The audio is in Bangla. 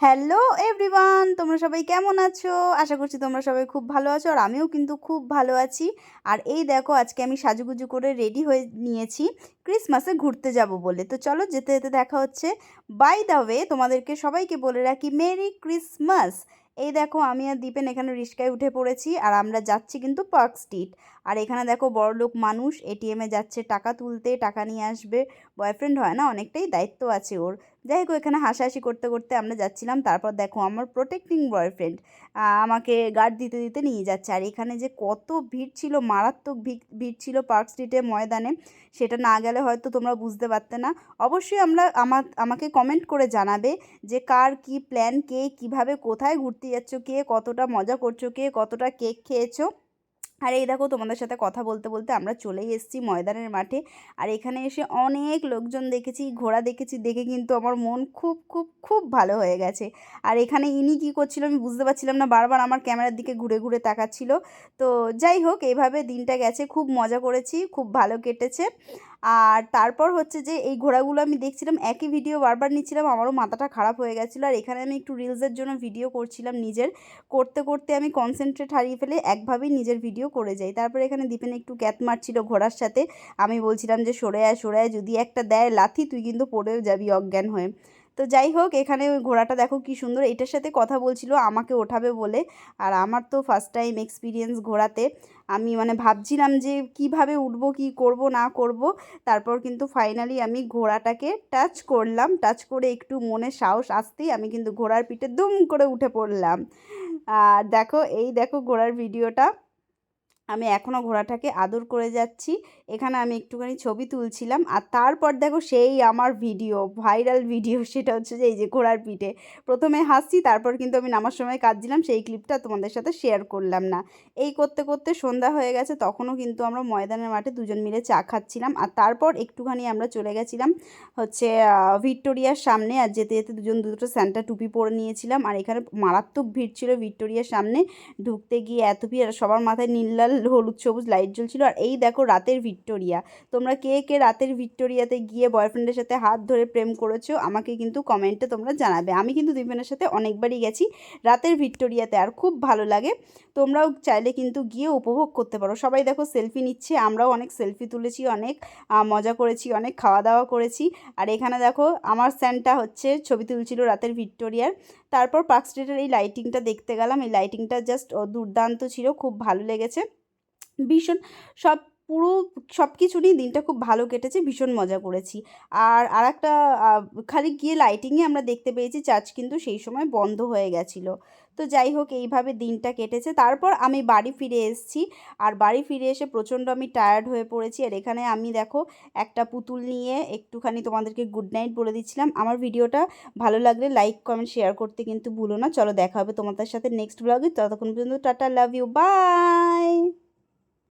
হ্যালো এভরিওয়ান, তোমরা সবাই কেমন আছো? আশা করছি তোমরা সবাই খুব ভালো আছো আর আমিও কিন্তু খুব ভালো আছি। আর এই দেখো, আজকে আমি সাজুগুজু করে রেডি হয়ে নিয়েছি, ক্রিসমাসে ঘুরতে যাব বলে। তো চলো, যেতে যেতে দেখা হচ্ছে। বাই দ্য ওয়ে, তোমাদেরকে সবাইকে বলে রাখি, মেরি ক্রিসমাস! এই দেখো, আমি আর দীপেন এখানে রিস্কায় উঠে পড়েছি আর আমরা যাচ্ছি কিন্তু পার্ক স্ট্রিট। আর এখানে দেখো বড়লোক মানুষ এটিএমে যাচ্ছে, টাকা তুলতে, টাকা নিয়ে আসবে। বয়ফ্রেন্ড হয় না, অনেকটাই দায়িত্ব আছে ওর। যাই হোক, এখানে হাসাহাসি করতে করতে আমরা যাচ্ছিলাম। তারপর দেখো আমার প্রোটেক্টিং বয়ফ্রেন্ড আমাকে গার্ড দিতে দিতে নিয়ে যাচ্ছে। আর এখানে যে কত ভিড় ছিল, মারাত্মক ভিড় ছিল পার্ক স্ট্রিটে ময়দানে, সেটা না গেলে হয়তো তোমরা বুঝতে পারতে না। অবশ্যই আমরা আমাকে কমেন্ট করে জানাবে যে কার কি প্ল্যান কে কীভাবে কোথায় ঘুরতে যাচ্ছ, কে কতটা মজা করছ, কে কতটা কেক খেয়েছো। আর এই দেখো তোমাদের সাথে কথা বলতে বলতে আমরা চলেই এসেছি ময়দানের মাঠে। আর এখানে এসে অনেক লোকজন দেখেছি, ঘোড়া দেখেছি, দেখে কিন্তু আমার মন খুব খুব খুব ভালো হয়ে গেছে। আর এখানে ইনি কি করছিল আমি বুঝতে পারছিলাম না, বারবার আমার ক্যামেরার দিকে ঘুরে ঘুরে তাকাচ্ছিল। তো যাই হোক এইভাবে দিনটা গেছে, খুব মজা করেছি, খুব ভালো কেটেছে। আর তারপর হচ্ছে যে এই ঘোড়াগুলো আমি দেখছিলাম, একই ভিডিও বারবার নিচ্ছিলাম, আমারও মাথাটা খারাপ হয়ে গেছিল। আর এখানে আমি একটু রিলসের জন্য ভিডিও করছিলাম নিজের। করতে করতে আমি কনসেন্ট্রেট হারিয়ে ফেলে একভাবেই নিজের ভিডিও করে যাই। তারপর এখানে দীপেন একটু ক্যাত মারছিল ঘোড়ার সাথে। আমি বলছিলাম যে, সরে আয় সরে আয়, যদি একটা দেয় লাথি, তুই কিন্তু পড়েও যাবি অজ্ঞান হয়ে। তো যাই হোক, এখানে ঘোড়াটা দেখো কি সুন্দর। এটার সাথে কথা বলছিল, আমাকে ওঠাবে বলে। আর আমার তো ফার্স্ট টাইম এক্সপিরিয়েন্স ঘোড়াতে। আমি মানে ভাবছিলাম যে কীভাবে উঠব, কি করব, না করব। তারপর কিন্তু ফাইনালি আমি ঘোড়াটাকে টাচ করলাম। টাচ করে একটু মনে সাহস আসতেই আমি কিন্তু ঘোড়ার পিঠে দুম করে উঠে পড়লাম। আর দেখো, এই দেখো ঘোড়ার ভিডিওটা আমি এখনও ঘোড়াটাকে আদর করে যাচ্ছি। এখানে আমি একটুখানি ছবি তুলছিলাম আর তারপর দেখো সেই আমার ভিডিও ভাইরাল ভিডিও, সেটা হচ্ছে যে এই যে ঘোড়ার পিঠে। প্রথমে হাসছি, তারপর কিন্তু আমি নামার সময় কাঁদছিলাম, সেই ক্লিপটা তোমাদের সাথে শেয়ার করলাম না। এই করতে করতে সন্ধ্যা হয়ে গেছে, তখনও কিন্তু আমরা ময়দানের মাঠে দুজন মিলে চা খাচ্ছিলাম আর তারপর একটুখানি আমরা চলে গেছিলাম হচ্ছে ভিক্টোরিয়ার সামনে আর যেতে যেতে দুজন দুটো স্যান্টা টুপি পরে নিয়েছিলাম আর এখানে মারাত্মক ভিড় ছিল ভিক্টোরিয়ার সামনে। ঢুকতে গিয়ে এত ভিড়, আর সবার মাথায় নীল লাল, হলুদ, সবুজ লাইট জ্বলছিল। আর এই দেখো রাতের ভিক্টোরিয়া। তোমরা কে কে রাতের ভিক্টোরিয়াতে গিয়ে বয়ফ্রেন্ডের সাথে হাত ধরে প্রেম করেছ, আমাকে কিন্তু কমেন্টে তোমরা জানাবে। আমি কিন্তু দুজনের সাথে অনেকবারই গেছি রাতের ভিক্টোরিয়াতে, আর খুব ভালো লাগে। তোমরাও চাইলে কিন্তু গিয়ে উপভোগ করতে পারো। সবাই দেখো সেলফি নিচ্ছে, আমরাও অনেক সেলফি তুলেছি, অনেক মজা করেছি, অনেক খাওয়া দাওয়া করেছি। আর এখানে দেখো আমার স্যান্টা হচ্ছে ছবি তুলছিল রাতের ভিক্টোরিয়ার। তারপর পার্ক স্ট্রিটের এই লাইটিংটা দেখতে গেলাম। এই লাইটিংটা জাস্ট দুর্দান্ত ছিল, খুব ভালো লেগেছে। ভীষণ সব পুরো সব কিছু নিয়ে দিনটা খুব ভালো কেটেছে, ভীষণ মজা করেছি। আর আর একটা খালি গিয়ে লাইটিংয়ে আমরা দেখতে পেয়েছি চার্চ কিন্তু সেই সময় বন্ধ হয়ে গেছিল। তো যাই হোক, এইভাবে দিনটা কেটেছে। তারপর আমি বাড়ি ফিরে এসেছি। আর বাড়ি ফিরে এসে প্রচণ্ড আমি টায়ার্ড হয়ে পড়েছি। আর এখানে আমি দেখো, একটা পুতুল নিয়ে একটুখানি তোমাদেরকে গুড নাইট বলে দিচ্ছিলাম। আমার ভিডিওটা ভালো লাগলে লাইক কমেন্ট শেয়ার করতে কিন্তু ভুলো না। চলো দেখা হবে তোমাদের সাথে নেক্সট ব্লগে ততক্ষণ পর্যন্ত টাটা লাভ ইউ বাই